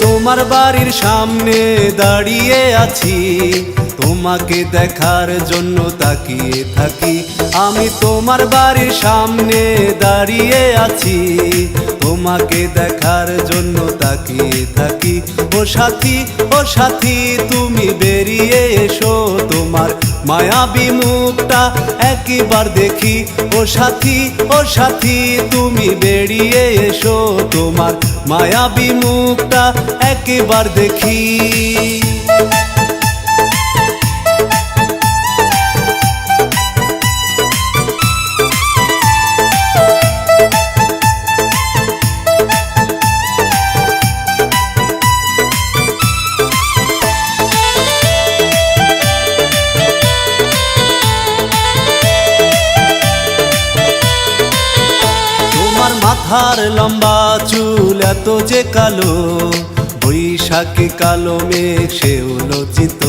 তোমার বাড়ির সামনে দাঁড়িয়ে আছি। তোমাকে দেখার জন্য তাকিয়ে থাকি। আমি তোমার বাড়ির সামনে দাঁড়িয়ে আছি। তোমাকে দেখার জন্য তাকিয়ে থাকি। ও সাথী ও সাথী, তুমি বেরিয়ে এসো। তোমার মায়াবী মুখটা একবার দেখি। ও সাথী ও সাথী, তুমি বেরিয়ে এসো। তোমার মায়াবী মুখটা একবার দেখি। মাথার লম্বা, চুল এত যে কালো, বৈশাখী কালো মেঘ সেও লচিত।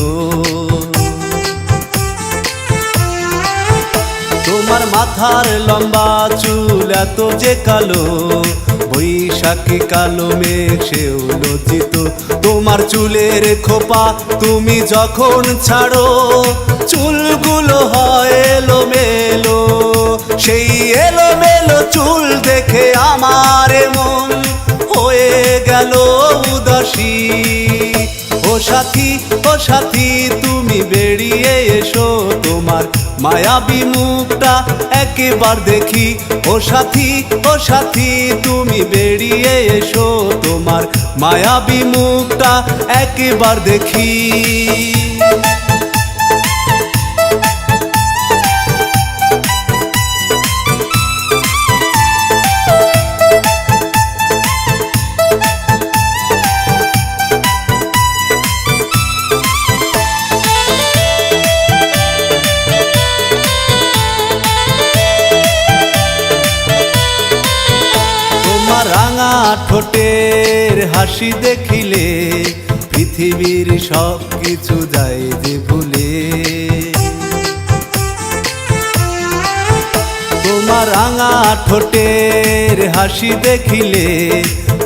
তোমার মাথার লম্বা, চুল এত যে কালো, বৈশাখী কালো মেঘ সেও তোমার চুলের খোপা তুমি যখন ছাড়ো গেল উদাসী। ও সাথী ও সাথী, তুমি বেরিয়ে এসো তোমার মায়াবী মুখটা একবার দেখি। ও সাথী ও সাথী, তুমি বেরিয়ে এসো তোমার মায়াবী মুখটা একবার দেখি। হাসি দেখিলে পৃথিবীর সব কিছু যায় যে ভুলে। তোমার রাঙা ঠোঁটের হাসি দেখিলে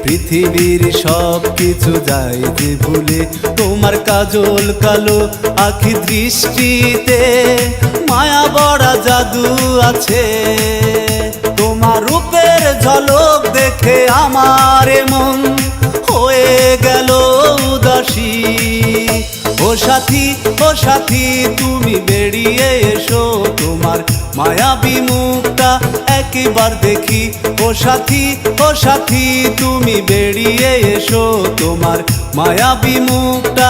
পৃথিবীর সব কিছু যায় যে ভুলে। তোমার কাজল কালো আখি দৃষ্টিতে মায়া বড়া জাদু আছে। তোমার রূপের ঝলক দেখে আমার মন হয়ে গেল উদাসী। ও সাথী ও সাথী, তুমি বেরিয়ে এসো তোমার মায়াবী মুখটা একবার দেখি। ও সাথী ও সাথী, তুমি বেরিয়ে এসো তোমার মায়াবী মুখটা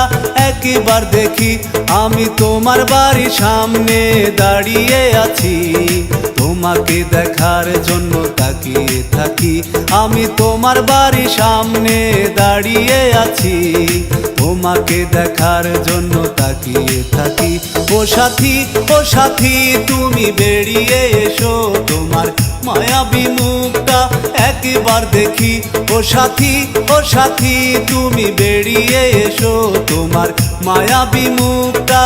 একবার দেখি। আমি তোমার বাড়ির সামনে দাঁড়িয়ে আছি। তোমাকে দেখার জন্য তাকিয়ে থাকি। আমি তোমার বাড়ির সামনে দাঁড়িয়ে আছি। তোমাকে দেখার জন্য তাকিয়ে থাকি। ও সাথী ও সাথী, তুমি বেরিয়ে এসো তোমার মায়াবী মুখটা একবার দেখি। ও সাথী ও সাথী, তুমি বেরিয়ে এসো তোমার মায়াবী মুখটা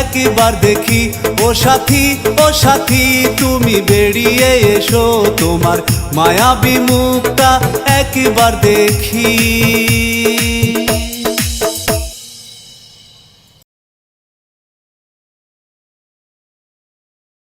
একবার দেখি। ও সাথী ও সাথী, তুমি বেরিয়ে এসো তোমার মায়াবী মুখটা একবার দেখি।